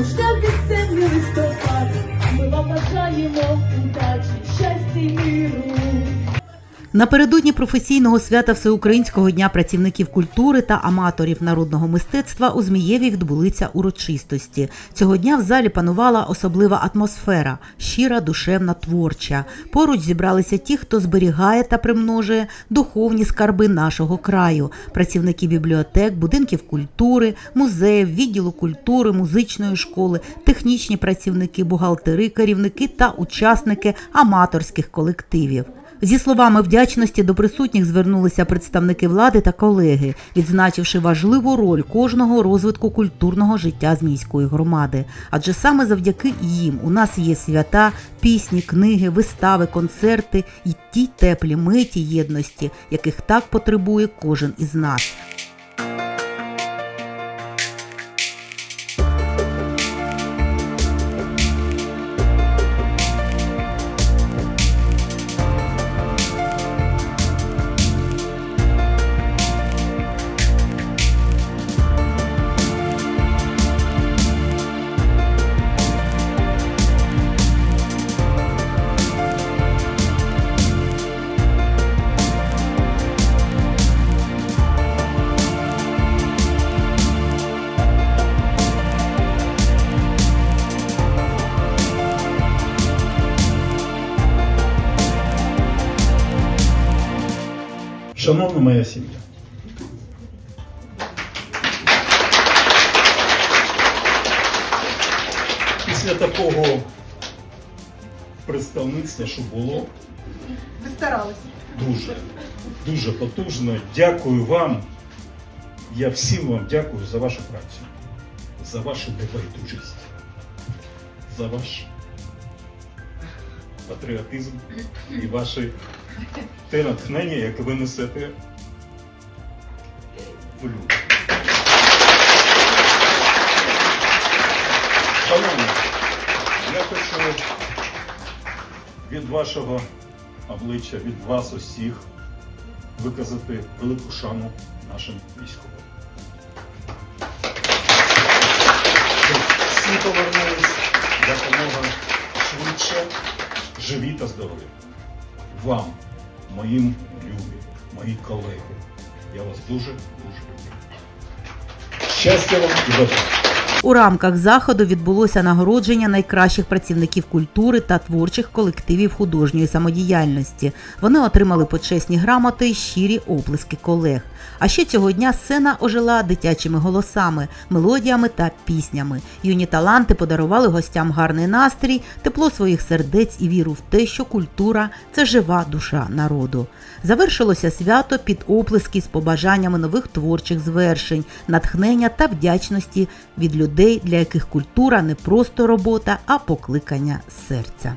лад, дружка пісенний листопад, ми вам бажаємо удачі, щастя і миру. Напередодні професійного свята Всеукраїнського дня працівників культури та аматорів народного мистецтва у Змієві відбулися урочистості. Цього дня в залі панувала особлива атмосфера, щира, душевна, творча. Поруч зібралися ті, хто зберігає та примножує духовні скарби нашого краю, працівники бібліотек, будинків культури, музеїв, відділу культури, музичної школи, технічні працівники, бухгалтери, керівники та учасники аматорських колективів. Зі словами вдячності до присутніх звернулися представники влади та колеги, відзначивши важливу роль кожного розвитку культурного життя з міської громади. Адже саме завдяки їм у нас є свята, пісні, книги, вистави, концерти і ті теплі миті єдності, яких так потребує кожен із нас. Шановна моя сім'я, після такого представництва, що було, Ви старалися. дуже, дуже потужно. Дякую вам. Я всім вам дякую за вашу працю, за вашу небайдужість, за ваш патріотизм і ваше те натхнення, яке ви несете в люди. Шановні, я хочу від вашого обличчя, від вас усіх виказати велику шану нашим військовим. Всі повернулись якомога швидше, живі та здорові. Вам, моїм любі, мої колеги, я вас дуже, дуже люблю. Щастя вам і добра! У рамках заходу відбулося нагородження найкращих працівників культури та творчих колективів художньої самодіяльності. Вони отримали почесні грамоти і щирі оплески колег. А ще цього дня сцена ожила дитячими голосами, мелодіями та піснями. Юні таланти подарували гостям гарний настрій, тепло своїх сердець і віру в те, що культура це жива душа народу. Завершилося свято під оплески з побажаннями нових творчих звершень, натхнення та вдячності від людей, для яких культура не просто робота, а покликання серця.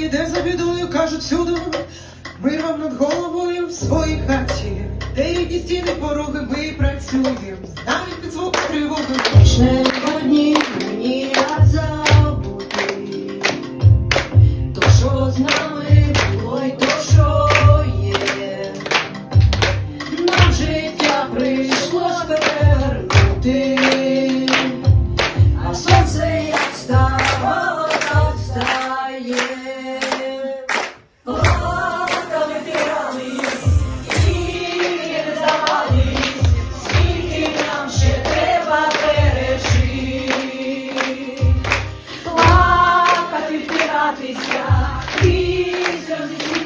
йде за бідою, кажуть всюду, мир вам над головою в своїй хаті, де рідні стіни пороги ми працюємо, навіть під звуки тривоги. Jesus,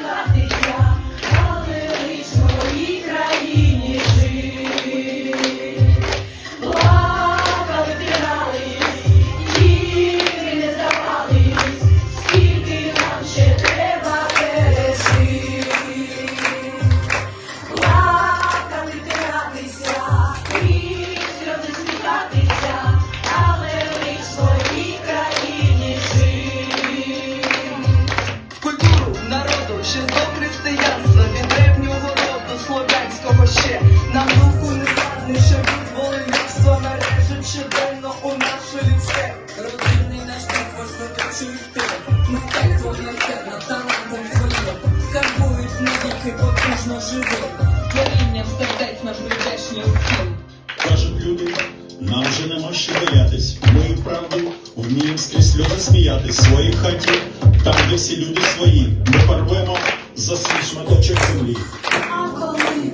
боятись. мою правду вміємо скрізь сльози сміятись своїх хатів, там, де всі люди свої. Ми порвемо за свій шматочок землі. А коли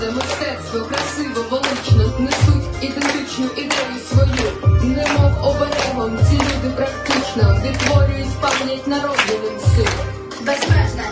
де мистецтво красиво, велично несуть ідентичну ідею свою, немов оберегом, ці люди практично відтворюють пам'ять народу сил. Безмежна